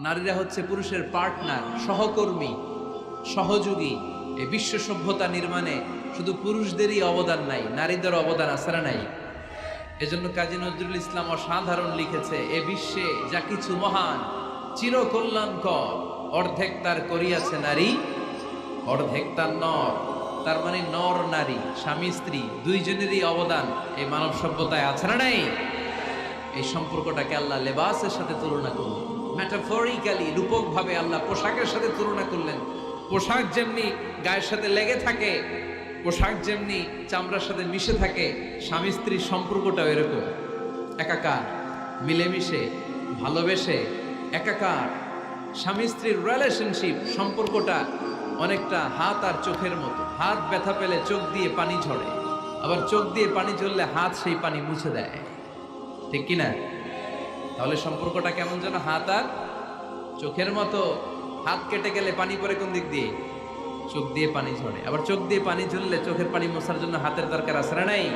নারীরা হচ্ছে পুরুষের পার্টনার, সহকর্মী, সহযোগী। এই বিশ্ব সভ্যতা নির্মাণে শুধু পুরুষদেরই অবদান নাই নারীদের অবদান আসারা নাই? এজন্য কাজী নজরুল ইসলাম অসাধারণ লিখেছে, এ বিশ্বে যা কিছু মহান, চিরকল্যাণকর, অর্ধেক তার করিয়াছে নারী, অর্ধেক তার নর। তার মানে নর নারী, স্বামী, স্ত্রী, দুইজনেরই অবদান এই মানব সভ্যতায় আছে না নাই? এই সম্পর্কটাকে আল্লাহ লেবাসের সাথে তুলনা করলেন ম্যাটাফরিক্যালি রূপকভাবে আল্লাহ পোশাকের সাথে তুলনা করলেন। পোশাক যেমনি গায়ের সাথে লেগে থাকে, পোশাক যেমনি চামড়ার সাথে মিশে থাকে, স্বামী স্ত্রীর সম্পর্কটাও এরকম। একাকার, মিলেমিশে, ভালোবেসে, একাকার, স্বামী স্ত্রীর রিলেশনশিপ সম্পর্কটা অনেকটা হাত আর চোখের মতো। হাত ব্যথা পেলে চোখ দিয়ে পানি ঝরে, আবার চোখ দিয়ে পানি ঝরলে হাত সেই পানি মুছে দেয়। ঠিক কিনা? তাহলে সম্পর্কটা কেমন যেন হাত আর চোখের মতো? হাত কেটে গেলে পানি পরে কোন দিক দিয়ে? চোখ দিয়ে পানি ঝরে। আবার চোখ দিয়ে পানি ঝরলে চোখের পানি মোছার জন্য হাতের দরকার আছে না নাই?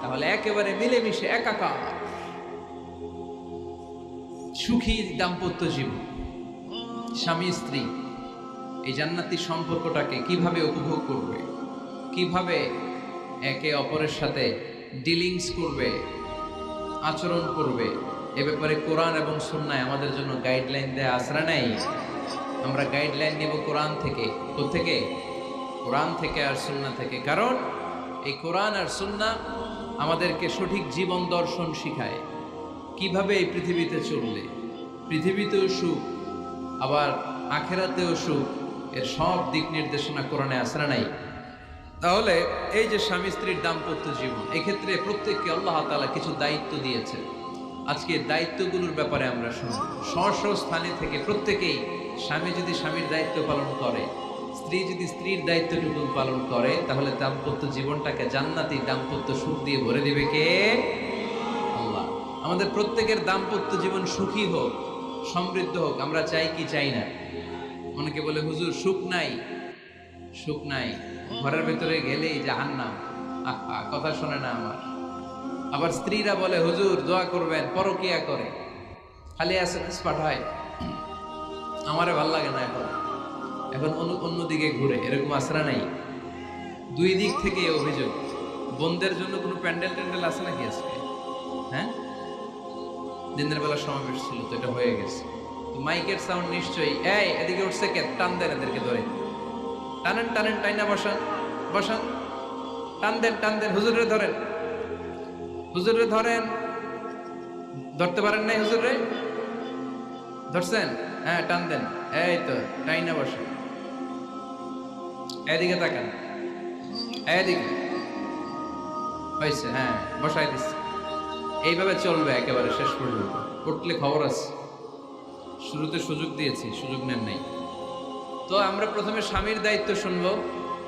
তাহলে একেবারে মিলেমিশে একাকার। সুখী দাম্পত্য জীবন। স্বামী, স্ত্রী, এই জান্নাতি সম্পর্কটাকে কীভাবে উপভোগ করবে? কীভাবে একে অপরের সাথে ডিলিংস করবে? আচরণ করবে? এ ব্যাপারে কোরআন এবং সুন্নায় আমাদের জন্য গাইডলাইন দেয়া আসরা নাই? আমরা গাইডলাইন নেব কোরআন থেকে। থেকে কোরআন থেকে আর সুন্না থেকে। কারণ এই কোরআন আর সুন্না আমাদেরকে সঠিক জীবন দর্শন শিখায়। কীভাবে এই পৃথিবীতে চললে? পৃথিবীতেও সুখ, আবার আখেরাতেও সুখ, এর সব দিক নির্দেশনা কোরআনে আসরা নাই? তাহলে এই যে স্বামী স্ত্রীর দাম্পত্য জীবন, এক্ষেত্রে প্রত্যেককে আল্লাহ তাআলা কিছু দায়িত্ব দিয়েছে আজকে দায়িত্বগুলোর ব্যাপারে আমরা শুনব। স্ব স্থানে থেকে প্রত্যেকেই স্বামী যদি স্বামীর দায়িত্ব পালন করে, স্ত্রী যদি স্ত্রীর দায়িত্বটুকু পালন করে, তাহলে দাম্পত্য জীবনটাকে জান্নাতি দাম্পত্য সুখ দিয়ে ভরে দেবে কে? আল্লাহ। আমাদের প্রত্যেকের দাম্পত্য জীবন সুখী হোক, সমৃদ্ধ হোক, আমরা চাই কি চাই না? অনেকে বলে, হুজুর, সুখ নাই। সুখ নাই। ঘরের ভেতরে গেলেই জাহান্নাম। আহা, কথা শোনে না আমার। আবার স্ত্রীরা বলে, হুজুর, দোয়া করবেন, পরকিয়া করে। খালি এস পাঠায়। আমারে ভালো লাগে না এখন। এখন অন্য, অন্যদিকে ঘুরে, এরকম আশ্রা নাই। দুই দিক থেকে অভিযোগ। বোনদের জন্য কোনো প্যান্ডেল ট্যান্ডেল আছে নাকি আজকে? হ্যাঁ? দিনের বেলা সমাবেশ ছিল, তো এটা হয়ে গেছে। তো মাইকের সাউন্ড নিশ্চয়ই, এই, এদিকে উঠছে কে? টান দেন এদেরকে ধরে। টানেন টানেন, টাইনা বসান বসান। টান দেন টান দেন হুজুরে ধরেন। হুজুরে ধরেন, ধরতে পারেন নাই হুজুরে? ধরছেন? হ্যাঁ টান দেন। এই তো, টাইনা বসেন। এদিকে তাকান। এদিকে। হয়েছে হ্যাঁ বসাই দিচ্ছে। এইভাবে চলবে একেবারে শেষ পর্যন্ত। উঠলে খবর আছে। শুরুতে সুযোগ দিয়েছি, সুযোগ নেন নাই। তো আমরা প্রথমে স্বামীর দায়িত্ব শুনব।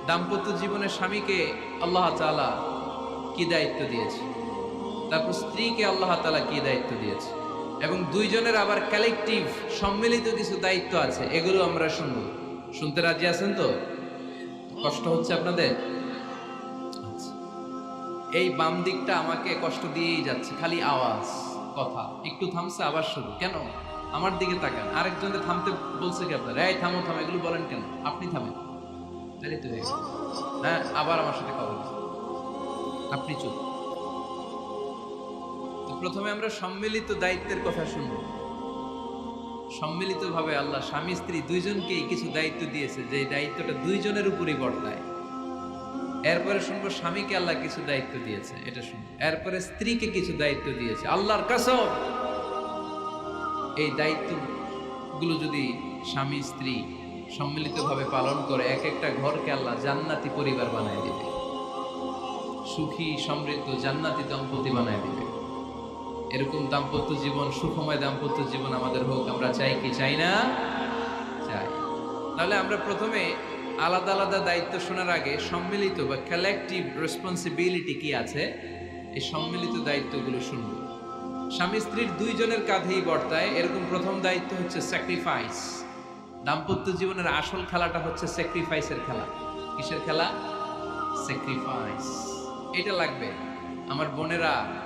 দাম্পত্য জীবনে স্বামীকে আল্লাহ তাআলা কি দায়িত্ব দিয়েছে? তারপর স্ত্রীকে আল্লাহ তাআলা কি দায়িত্ব দিয়েছে? এবং দুইজনের আবার কালেকটিভ সম্মিলিত কিছু দায়িত্ব আছে, এগুলো আমরা শুনব। শুনতে রাজি আছেন তো? কষ্ট হচ্ছে আপনাদের? আচ্ছা। এই বাম দিকটা আমাকে কষ্ট দিয়েই যাচ্ছে, খালি আওয়াজ, কথা। একটু থামছে, আবার শুরু কেন? আমার দিকে তাকান। আরেকজনে থামতে বলছে কি আপনার? এই থামো থামো, এগুলো বলেন কেন? আপনি থামেন। তাহলে তো হয়ে আবার আমার সাথে কথা আপনি তো প্রথমে আমরা সম্মিলিত দায়িত্বের কথা শুনব। সম্মিলিতভাবে আল্লাহ স্বামী, স্ত্রী দুইজনকেই কিছু দায়িত্ব দিয়েছে, যে দায়িত্বটা দুইজনের উপরই বর্তায়। এরপরে শুনব স্বামীকে আল্লাহ কিছু দায়িত্ব দিয়েছে, এটা শুনব। এরপরে স্ত্রীকে কিছু দায়িত্ব দিয়েছে, আল্লাহর কাসম। এই দায়িত্বগুলো যদি স্বামী, স্ত্রী সম্মিলিতভাবে পালন করে, এক একটা ঘরকে আল্লাহ জান্নাতি পরিবার বানায় দিবে। সুখী, সমৃদ্ধ, জান্নাতি দম্পতি বানায় দিবে। এরকম দাম্পত্য জীবন, সুখময় দাম্পত্য জীবন আমাদের হোক, আমরা চাই কি? চাই না? চাই। তাহলে আমরা প্রথমে আলাদা আলাদা দায়িত্ব শোনার আগে সম্মিলিত বা কালেকটিভ রেসপন্সিবিলিটি কি আছে? এই সম্মিলিত দায়িত্বগুলো শুনব। স্বামী স্ত্রীর দুইজনের কাঁধেই বর্তায়, এরকম প্রথম দায়িত্ব হচ্ছে স্যাক্রিফাইস দাম্পত্য জীবনের আসল খেলাটা হচ্ছে স্যাক্রিফাইসের খেলা। কিসের খেলা? স্যাক্রিফাইস এটা লাগবে। আমার বোনেরা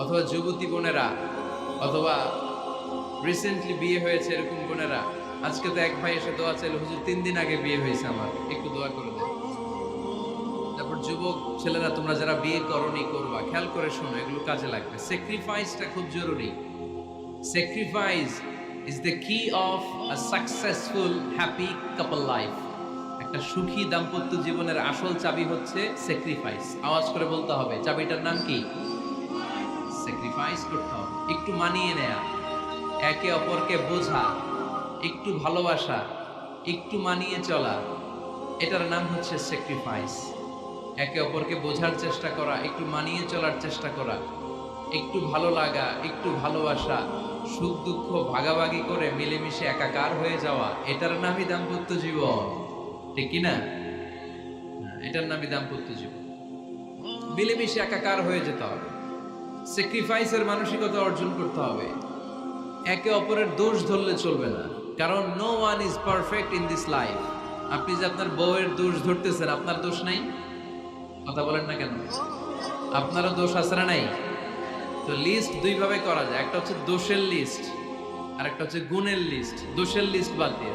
অথবা যুবতী বোনেরা, অথবা রিসেন্টলি বিয়ে হয়েছে এরকম বোনেরা, আজকে তো এক ভাই এসে দোয়া চাইল, হুজুর, তিন দিন আগে বিয়ে হয়েছে আমার, একটু দোয়া করে দেন তারপর যুবক ছেলেরা, তোমরা যারা বিয়ে করনি, করবা। খেয়াল করে শোনো, এগুলো কাজে লাগবে। স্যাক্রিফাইসটা খুব জরুরি। Sacrifice is the key of a successful happy couple life একটা সুখী দাম্পত্য জীবনের আসল চাবি হচ্ছে স্যাক্রিফাইস আওয়াজ করে বলতে হবে, চাবিটার নাম কি? স্যাক্রিফাইস করতে হবে। একটু মানিয়ে নেয়া, একে অপরকে বোঝা, একটু ভালোবাসা, একটু মানিয়ে চলা, এটার নাম হচ্ছে স্যাক্রিফাইস একে অপরকে বোঝার চেষ্টা করা, একটু মানিয়ে চলার চেষ্টা করা, একটু ভালো লাগা, একটু ভালোবাসা, সুখ দুঃখ ভাগাভাগি করে মিলেমিশে একাকার হয়ে যাওয়া, এটার নামই দাম্পত্য জীবন। ঠিক না, এটার নামই দাম্পত্য জীবন। মিলেমিশে একাকার হয়ে যেতে হবে। স্যাক্রিফাইসের মানসিকতা অর্জন করতে হবে। একে অপরের দোষ ধরলে চলবে না। কারণ no one is perfect in this life আপনি যে আপনার বউয়ের দোষ ধরতেছেন, আপনার দোষ নাই? কথা বলেন না কেন? আপনারও দোষ আছে না নাই? তো লিস্ট দুইভাবে করা যায়। একটা হচ্ছে দোষের লিস্ট আর একটা হচ্ছে গুণের লিস্ট দোষের লিস্ট বাদ দিয়ে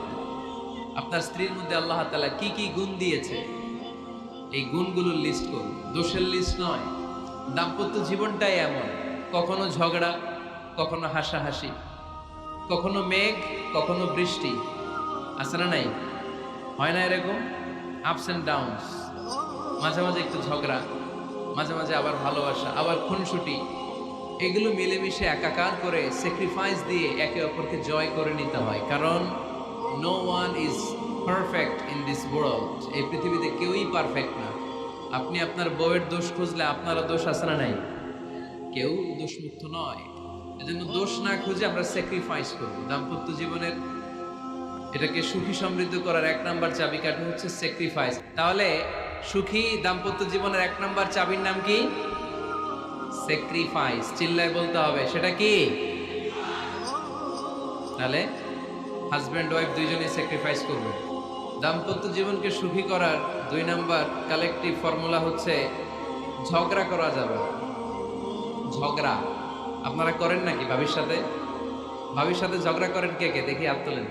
আপনার স্ত্রীর মধ্যে আল্লাহ তাআলা কি কি গুণ দিয়েছে? এই গুণগুলোর লিস্ট করুন। দোষের লিস্ট নয়। দাম্পত্য জীবনটাই এমন। কখনো ঝগড়া, কখনো হাসাহাসি, কখনো মেঘ, কখনো বৃষ্টি। আছে না নাই? হয় না এরকম? আপস অ্যান্ড ডাউনস মাঝে মাঝে একটু ঝগড়া, মাঝে মাঝে আবার ভালোবাসা, আবার খুনসুটি। এগুলো মিলেমিশে একাকার করে স্যাক্রিফাইস দিয়ে একে অপরকে জয় করে নিতে হয়। কারণ no one is perfect in this world এই পৃথিবীতে কেউই পারফেক্ট না। আপনি আপনার বউয়ের দোষ খুঁজলে আপনারও দোষ আছে না নাই? কেউ দোষমুক্ত নয়। এজন্য দোষ না খুঁজে আমরা স্যাক্রিফাইস করব। দাম্পত্য জীবনের এটাকে সুখী সমৃদ্ধ করার এক নাম্বার চাবিকাঠি হচ্ছে স্যাক্রিফাইস তাহলে সুখী দাম্পত্য জীবনের এক নাম্বার চাবির নাম কি? স্যাক্রিফাইস চিল্লায় বলতে হবে। সেটা কি? তাহলে হাজব্যান্ড ওয়াইফ দুইজনেই স্যাক্রিফাইস করবে। দাম্পত্য জীবনকে সুখী করার দুই নাম্বার কালেকটিভ ফর্মুলা হচ্ছে ঝগড়া করা যাবে ঝগড়া। আপনারা করেন নাকি ভাবির সাথে ভাবির সাথে ঝগড়া করেন কে কে? দেখি হাত তোলেন।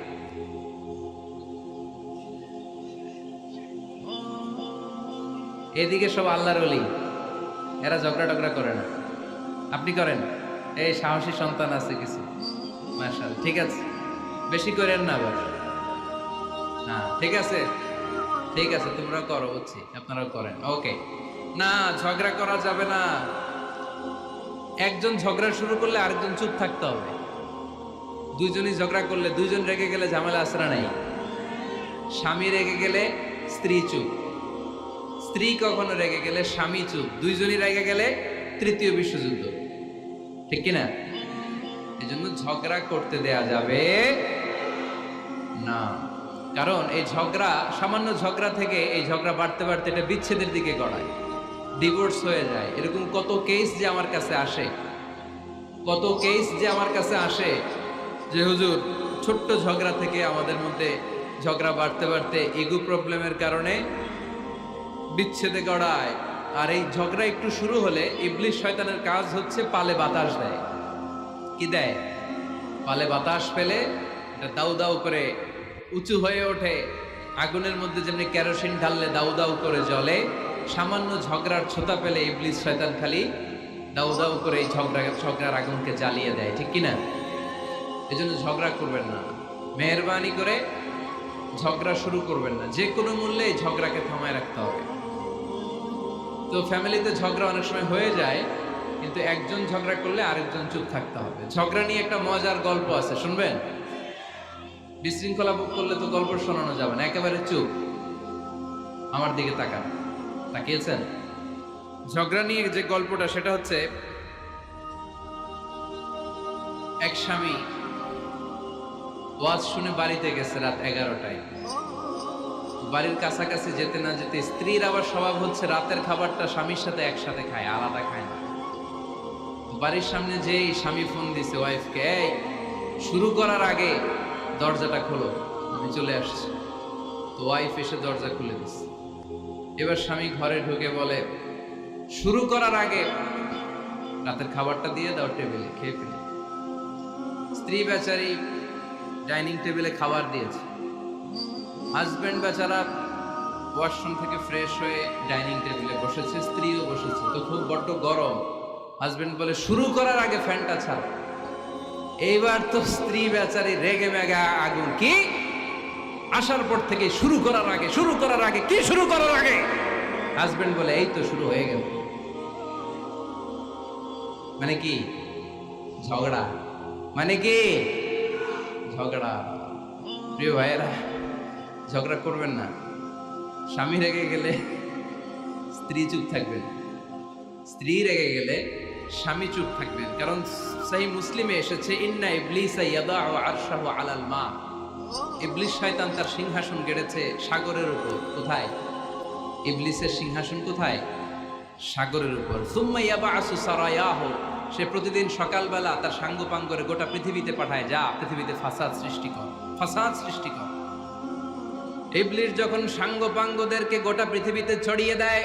এদিকে সব আল্লাহর অলি এরা ঝগড়া টগড়া করে না। আপনি করেন। এই সাহসী সন্তান আছে কিছু। মার্শাল ঠিক আছে। বেশি করেন না আবার। হ্যাঁ ঠিক আছে? ঠিক আছে, তোমরা করো, বুঝছি আপনারাও করেন ওকে না, ঝগড়া করা যাবে না। একজন ঝগড়া শুরু করলে আরেকজন চুপ থাকতে হবে। দুইজনই ঝগড়া করলে, দুইজন রেগে গেলে ঝামেলা আসরা নাই? স্বামী রেগে গেলে স্ত্রী চুপ। স্ত্রী কখনো রেগে গেলে স্বামী চুপ। দুইজনই রেগে গেলে তৃতীয় বিশ্বযুদ্ধ। ঠিক কিনা? এই জন্য ঝগড়া করতে দেয়া যাবে না। কারণ এই ঝগড়া, সামান্য ঝগড়া থেকে এই ঝগড়া বাড়তে বাড়তে এটা বিচ্ছেদের দিকে গড়ায় ডিভোর্স হয়ে যায়। এরকম কত কেস যে আমার কাছে আসে, কত কেস যে আমার কাছে আসে যে হুজুর, ছোট্ট ঝগড়া থেকে আমাদের মধ্যে ঝগড়া বাড়তে বাড়তে ইগো প্রবলেমের কারণে বিচ্ছেদে গড়ায়। আর এই ঝগড়া একটু শুরু হলে ইবলিশ শয়তানের কাজ হচ্ছে পালে বাতাস দেয়। কি দেয়? পালে বাতাস পেলে এটা দাউ দাউ করে উঁচু হয়ে ওঠে। আগুনের মধ্যে যেমনি কেরোসিন ঢাললে দাউ দাউ করে জলে সামান্য ঝগড়ার ছোতা পেলে ইবলিশ শয়তান খালি দাউ দাউ করে এই ঝগড়া, ঝগড়ার আগুনকে জ্বালিয়ে দেয়, ঠিক কি না এই জন্য ঝগড়া করবেন না। মেহরবানি করে ঝগড়া শুরু করবেন না। যে কোনো মূল্যে এই ঝগড়াকে থামায় রাখতে হবে। তো ফ্যামিলিতে ঝগড়া অনেক সময় হয়ে যায়, কিন্তু একজন ঝগড়া করলে আরেকজন চুপ থাকতে হবে। ঝগড়া নিয়ে একটা মজার গল্প আছে, শুনবেন? বিশৃঙ্খলা ভোগ করলে তো গল্প শোনানো যাবে না, একেবারে চুপ। আমার দিকে তাকান। তাকিয়েছেন? ঝগড়া নিয়ে যে গল্পটা, সেটা হচ্ছে এক স্বামী ওয়াজ শুনে বাড়িতে গেছে রাত এগারোটায়। বাড়ির কাছাকাছি যেতে না যেতে স্ত্রীর আবার স্বভাব হচ্ছে রাতের খাবারটা স্বামীর সাথে একসাথে খায়, আলাদা খায় না। বাড়ির সামনে যেই স্বামী ফোন দিছে ওয়াইফকে, এই, শুরু করার আগে দরজাটা খোলো, আমি চলে আসছি। তো ওয়াইফ এসে দরজা খুলে দিছে। এবার স্বামী ঘরে ঢুকে বলে, শুরু করার আগে রাতের খাবারটা দিয়ে দাও টেবিলে, খেয়ে ফেলে। স্ত্রী বেচারি ডাইনিং টেবিলে খাবার দিয়েছে। হাজব্যান্ড বেচারা ওয়াশরুম থেকে ফ্রেশ হয়ে ডাইনিং টেবিলে বসেছে, স্ত্রীও বসেছে। তো খুব বড্ড গরম। হাজব্যান্ড বলে, শুরু করার আগে ফ্যানটা ছাড়। এইবার তো স্ত্রী বেচারি রেগে মেগা আগুন কি? আসার পর থেকে শুরু করার আগে, শুরু করার আগে, কি শুরু করার আগে? হাজবেন্ড বলে, এই তো শুরু হয়ে গেল। মানে কি? ঝগড়া। মানে কি? ঝগড়া। প্রিয় ভাইয়েরা, ঝগড়া করবেন না। স্বামী রেগে গেলে স্ত্রী চুপ থাকবেন। স্ত্রী রেগে গেলে স্বামী চুপ থাকবেন। কারণ সেই মুসলিমে এসেছে, ইন্না ইবলিস আরশাহু আলাল মা। ইবলিস শয়তান তার সিংহাসন গেড়েছে সাগরের উপর। কোথায়? ইবলিসের সিংহাসন কোথায়? সাগরের উপর। সুম্মা ইয়াবাসু সারায়াহু। সে প্রতিদিন সকালবেলা তার সাঙ্গপাঙ্গরে গোটা পৃথিবীতে পাঠায়, যা পৃথিবীতে ফাসাদ সৃষ্টি কর, ফাসাদ সৃষ্টি কর। ইবলিস যখন সাঙ্গপাঙ্গদেরকে গোটা পৃথিবীতে ছড়িয়ে দেয়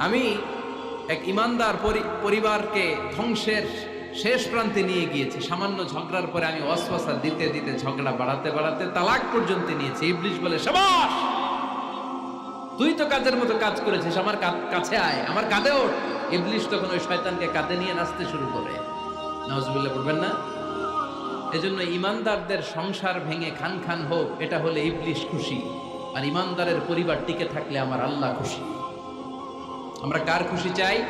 আমি এক ইমানদার পরিবারকে ধ্বংসের শেষ প্রান্তে নিয়ে গিয়েছি। সামান্য ঝগড়ার পরে আমি অশ্বাসা দিতে দিতে ঝগড়া বাড়াতে বাড়াতে তালাক পর্যন্ত নিয়েছি। ইবলিশ বলে, সাবাস! তুই তো কাজের মতো কাজ করেছিস, আমার কাছে আয়, আমার কাঁধে ওঠ। ইবলিশ তখন ওই শয়তানকে কাঁধে নিয়ে নাচতে শুরু করে। নজবুল্লাহ পড়বেন না? এজন্য ইমানদারদের সংসার ভেঙে খান খান হোক, এটা হলে ইবলিশ খুশি। আর ইমানদারের পরিবার টিকে থাকলে আমার আল্লাহ খুশি। আমরা কার খুশি চাই?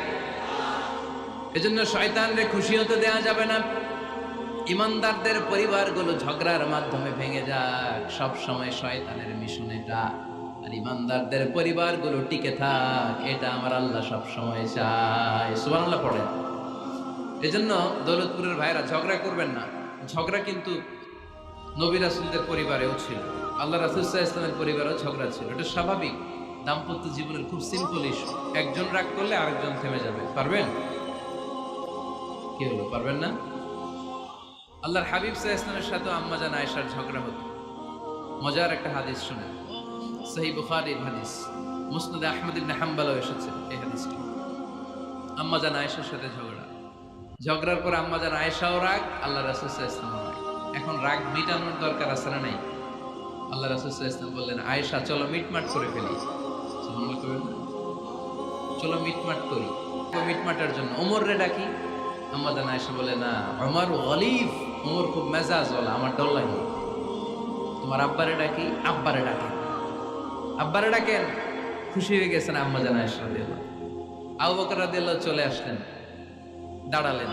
এজন্য শয়তানরে খুশি হতে দেওয়া যাবে না। ইমানদারদের পরিবারগুলো ঝগড়ার মাধ্যমে ভেঙে যাক। সব সময় শয়তানের মিশন এটা। আর ইমানদারদের পরিবারগুলো টিকে থাক, এটা আমার আল্লাহ সব সময় চায়। সুবহানাল্লাহ পড়ে এজন্য দৌলতপুরের ভাইরা ঝগড়া করবেন না। ঝগড়া কিন্তু নবী রাসুলদের পরিবারেও ছিল। আল্লাহ রাসুল্লাহ ইসলামের পরিবারেও ঝগড়া ছিল। এটা স্বাভাবিক। দাম্পত্য জীবনের খুব সিম্পল ইস্যু একজন রাগ করলে আরেকজন থেমে যাবে। পারবেন? কি হলো পারবেন না? আল্লাহর হাবিব সাহ ইসলামের সাথে আম্মা জান আয়েশার ঝগড়া হতো। মজার একটা হাদিস শুনে সহি বুখারির হাদিস। মুসনাদ আহমদ ইবনে হাম্বালও এসেছে এই হাদিসটি। আম্মা জান আয়েশার সাথে ঝগড়া। ঝগড়ার পর আম্মা জান আয়েশাও রাগ, আল্লাহ রাসুল সাহ ইসলামও রাগ। এখন রাগ মিটানোর দরকার আছে না নাই? আল্লাহ রাসুল ইসলাম বললেন, আয়েশা, চলো মিটমাট করে ফেলি। সুবহানাল্লাহ কইবেন না? চলো মিটমাট করি। মিটমাটের জন্য ডাকি। আয়েশা বলে, না আমার ওমর খুব মেজাজ বলা আমার ডর লাগে তোমার আব্বারে ডাকি, আব্বারে আব্বারে ডাকেন, খুশি হয়ে গেছেন আম্মা জান আবু বকর রাদিয়াল্লাহু চলে আসলেন, দাঁড়ালেন।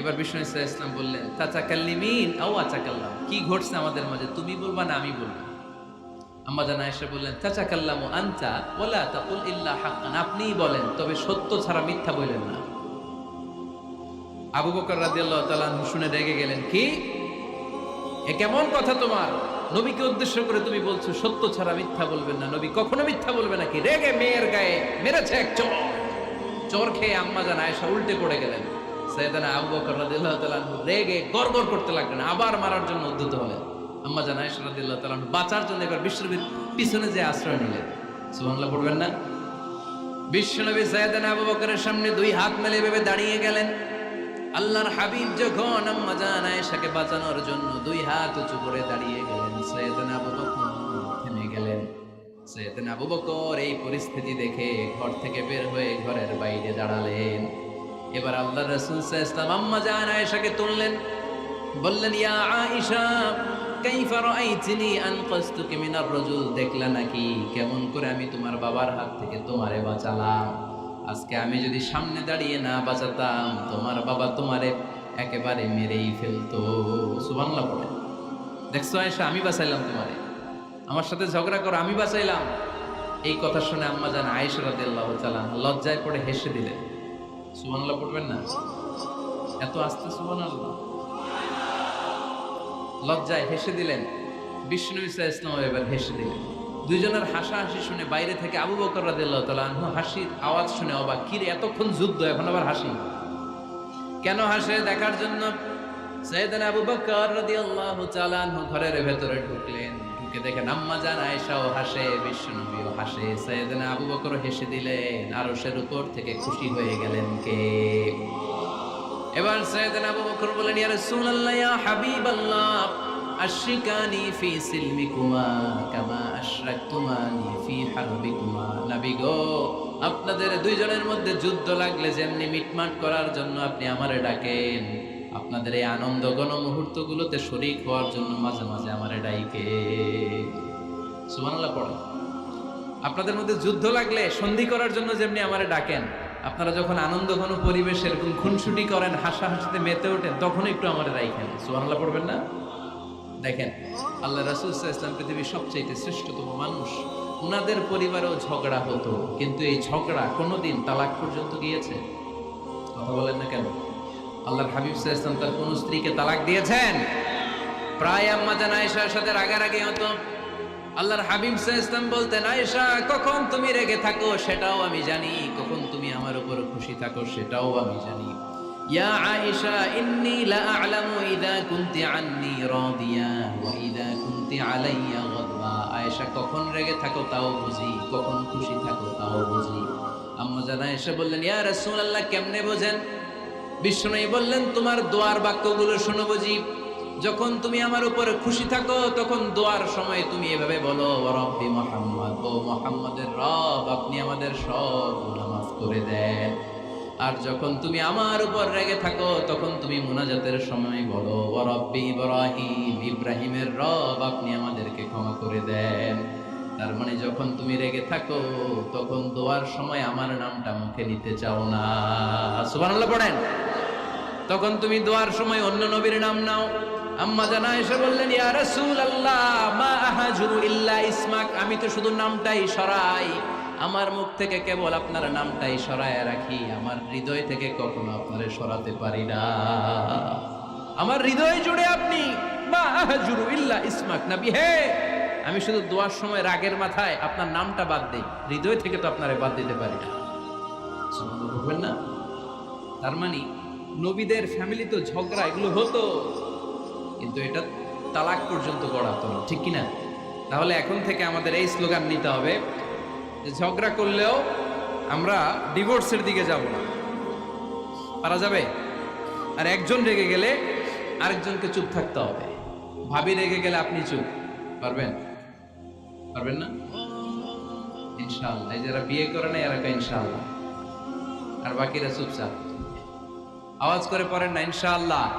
এবার বিষ্ণু ইসা ইসলাম বললেন চাচা কাল্লিমিন আও আচা কাল্লাম কি ঘটছে আমাদের মাঝে? তুমি বলবা না, আমি বলব। আম্মা বলেন, তবে সত্য ছাড়া মিথ্যা বললেন না। আবু শুনে রেগে গেলেন, কি? কেমন কথা তোমার? নবীকে উদ্দেশ্য করে তুমি বলছো সত্য ছাড়া মিথ্যা বলবেন না। নবী কখনো মিথ্যা বলবে নাকি রেগে মেয়ের গায়ে মেরেছে এক চোর। চোর খেয়ে আম্মা জান আয়েশা উল্টে পড়ে গেলেন। সৈয়দানা আবু বকর রাদিয়াল্লাহু তাআলা রেগে গড়গড় করতে লাগলেন, আবার মারার জন্য উদ্যত হলেন। আম্মা জান তাআলা আনহু বাঁচার জন্য এবার বিশ্বনবীর পিছনে যে আশ্রয় নিলেন। সুবহানাল্লাহ পড়বেন না? বিশ্বনবী সৈয়দানা আবু বকরের সামনে দুই হাত মেলে ভেবে দাঁড়িয়ে গেলেন। আল্লাহর হাবিব যখন আম্মা জান আয়েশাকে বাঁচানোর জন্য দুই হাত উঁচু করে দাঁড়িয়ে গেলেন, সৈয়দানা আবু বকর থেমে গেলেন। সৈয়দানা আবু বকর এই পরিস্থিতি দেখে ঘর থেকে বের হয়ে ঘরের বাইরে দাঁড়ালেন। এবার আল্লাহ রসুল ইসলাম আম্মা জান আয়েশাকে তুললেন। বললেন, ইয়া আয়েশা দেখলা নাকি কেমন করে আমি তোমার বাবার হাত থেকে তোমারে বাঁচালাম। আজকে আমি যদি সামনে দাঁড়িয়ে না বাঁচাতাম, তোমার বাবা তোমারে একেবারে মেরেই ফেলতো। পড়ে। দেখছ আমি বাঁচাইলাম তোমারে। আমার সাথে ঝগড়া করো, আমি বাঁচাইলাম। এই কথা শুনে আম্মা জান আয়েশা রাদিয়াল্লাহু লজ্জায় পড়ে হেসে দিলেন। সুবহানাল্লাহ পড়বেন না? এত আস্তে সুবহানাল্লাহ। লজ্জায় হেসে দিলেন। বিষ্ণু ইসা ইসলাম এবার হেসে দিলেন। দুইজনের হাসাহাসি শুনে বাইরে থেকে আবু বকর রাদিয়াল্লাহু তাআলা আনহু হাসির আওয়াজ শুনে অবাক কিরে এতক্ষণ যুদ্ধ, এখন আবার হাসি? কেন হাসে দেখার জন্য? সৈয়দনা আবু বকর রাদিয়াল্লাহু ঘরের ভেতরে ঢুকলেন। ঢুকে দেখেন আম্মা আয়েশাও হাসে বিশ্বনবীও হাসে। সৈয়দনা আবু বকর হেসে দিলেন, আরশের উপর থেকে খুশি হয়ে গেলেন কে? এবার সৈয়দনা আবু বকর বলেন, ইয়া রাসূলুল্লাহ, ইয়া হাবিবাল্লাহ, আশরিকানি ফি সিলমিকুমা কামা আশরাকতুমানি ফি হারবিকুমা। নবী গো, আপনাদের দুইজনের মধ্যে যুদ্ধ লাগলে যেমনি মিটমাট করার জন্য আপনি আমারে ডাকেন, আপনাদের এই আনন্দ গণ মুহূর্তগুলোতে শরিক হওয়ার জন্য মাঝে মাঝে আমারে ডাইকে। সুবহানাল্লাহ পড়ে আপনাদের মধ্যে যুদ্ধ লাগলে সন্ধি করার জন্য যেমনি আমারে ডাকেন আপনারা যখন আনন্দ ঘন পরিবেশ এরকম খুনসুটি করেন, হাসাহাসিতে মেতে ওঠেন, তখন একটু আমারে রাইখেন সুবহানাল্লাহ পড়বেন না? দেখেন, আল্লাহ রাসূল ওয়াসাল্লাম পৃথিবীর সবচেয়ে শ্রেষ্ঠতম মানুষ। উনাদের পরিবারেও ঝগড়া হতো, কিন্তু এই ঝগড়া কোনোদিন তালাক পর্যন্ত গিয়েছে? কথা বলেন না কেন? আল্লাহর হাবিব ওয়াসাল্লাম তার কোন স্ত্রীকে তালাক দিয়েছেন? প্রায় আম্মা জান আয়েশার সাথে রাগারাগি হতো। আল্লাহর হাবিব ওয়াসাল্লাম বলতেন, আয়েশা, কখন তুমি রেগে থাকো সেটাও আমি জানি, কখন উপর খুশি থাকো, সেটাও আমি জানি। ইয়া আয়েশা, ইন্নী লা আ'লামু কুনতি আন্নী রাদিয়া ওয়া কুনতি আলাইয়া গাদবা। আয়েশা, কখন রেগে থাকো তাও বুঝি, কখন খুশি থাকো তাও বুঝি। আম্মা বললেন, ইয়া রাসূলুল্লাহ, কেমনে বোঝেন? বিষ্ণুই বললেন, তোমার দোয়ার বাক্যগুলো শোনো বুঝি। যখন তুমি আমার উপরে খুশি থাকো, তখন দোয়ার সময় তুমি এভাবে বলো রব্বি মোহাম্মদ, ও মোহাম্মদের রব, আপনি আমাদের সব মাফ করে দেন আর যখন তুমি আমার উপর রেগে থাকো, তখন তুমি মোনাজাতের সময় বলো রব্বি ইব্রাহিম, ইব্রাহিমের রব, আপনি আমাদেরকে ক্ষমা করে দেন। তার মানে যখন তুমি রেগে থাকো, তখন দোয়ার সময় আমার নামটা মুখে নিতে চাও না। সুবহানাল্লাহ পড়েন। তখন তুমি দোয়ার সময় অন্য নবীর নাম নাও। আম্মা জানা এসে বললেন, ইয়া রাসূলুল্লাহ, মা আহাজু ইল্লা ইসমাক। আমি তো শুধু নামটাই সরাই। আমার মুখ থেকে কেবল আপনার নামটাই সরায় রাখি। আমার হৃদয় থেকে কখনো আপনারে সরাতে পারি না। আমার হৃদয় জুড়ে আপনি নবী, হে! আমি শুধু দোয়ার সময় রাগের মাথায় আপনার নামটা বাদ দিই। হৃদয় থেকে তো আপনারে বাদ দিতে পারি না। বলবেন না? তার মানে নবীদের ফ্যামিলি তো ঝগড়া, এগুলো হতো। কিন্তু এটা তালাক পর্যন্ত গড়াতো না, ঠিক কিনা? তাহলে এখন থেকে আমাদের এই স্লোগান নিতে হবে ঝগড়া করলেও আমরা ডিভোর্সের দিকে যাব না। পারা যাবে? আর একজন রেগে গেলে আরেকজনকে চুপ থাকতে হবে। ভাবি রেগে গেলে আপনি চুপ। পারবেন? পারবেন না? ইনশাআল্লাহ। যারা বিয়ে করে না, এরা কয় ইনশাআল্লাহ। আর বাকিরা চুপচাপ। আওয়াজ করে পড়েন না, ইনশাআল্লাহ।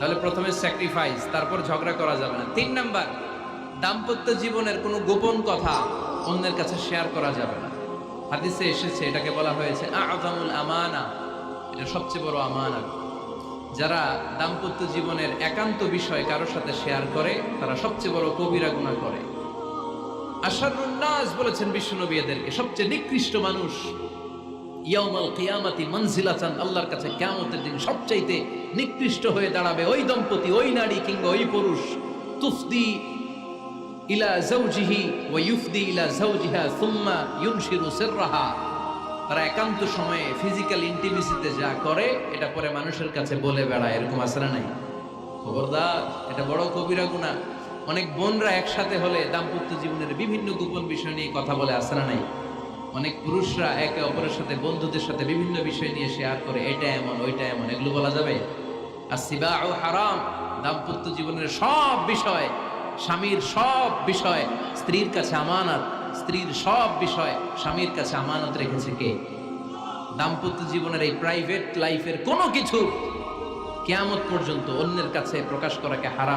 তাহলে প্রথমে স্যাক্রিফাইস তারপর ঝগড়া করা যাবে না। তিন নাম্বার। দাম্পত্য জীবনের কোনো গোপন কথা অন্যের কাছে শেয়ার করা যাবে না। হাদিসে এসেছে, এটাকে বলা হয়েছে আজামুল আমানা। এটা সবচেয়ে বড় আমানা। যারা দাম্পত্য জীবনের একান্ত বিষয় কারোর সাথে শেয়ার করে, তারা সবচেয়ে বড় কবিরা গুণা করে। আশারুন্নাস বলেছেন বিশ্বনবী এদেরকে সবচেয়ে নিকৃষ্ট মানুষ ইয়াউমাল কিয়ামাতি মনজিলাতান, আল্লাহর কাছে কিয়ামতের দিন সবচাইতে নিকৃষ্ট হয়ে দাঁড়াবে ওই দম্পতি, ওই নারী কিংবা ওই পুরুষ। তুফদি ইলা জাওজিহি ওয়া ইউফদি ইলা জাওজিহা সুম্মা ইউনশিরু সিররাহা। তারা একান্ত সময়ে ফিজিক্যাল ইন্টিমেসিতে যা করে, এটা পরে মানুষের কাছে বলে বেড়ায়, এরকম না নাই? খবরদার, এটা বড় কবিরা গুণা অনেক বোনরা একসাথে হলে দাম্পত্য জীবনের বিভিন্ন গোপন বিষয় নিয়ে কথা বলে আসে না নাই? অনেক পুরুষরা একে অপরের সাথে, বন্ধুদের সাথে বিভিন্ন বিষয় নিয়ে শেয়ার করে, এটা এমন, ওইটা এমন, এগুলো বলা যাবে? আর সিবা ও হারাম, দাম্পত্য জীবনের সব বিষয় স্বামীর সব বিষয়, স্ত্রীর কাছে আমানত, স্ত্রীর সব বিষয় স্বামীর কাছে আমানত রেখেছে কে? দাম্পত্য জীবনের এই প্রাইভেট লাইফের কোনো কিছু কেয়ামত পর্যন্ত অন্যের কাছে প্রকাশ করাকে হারাম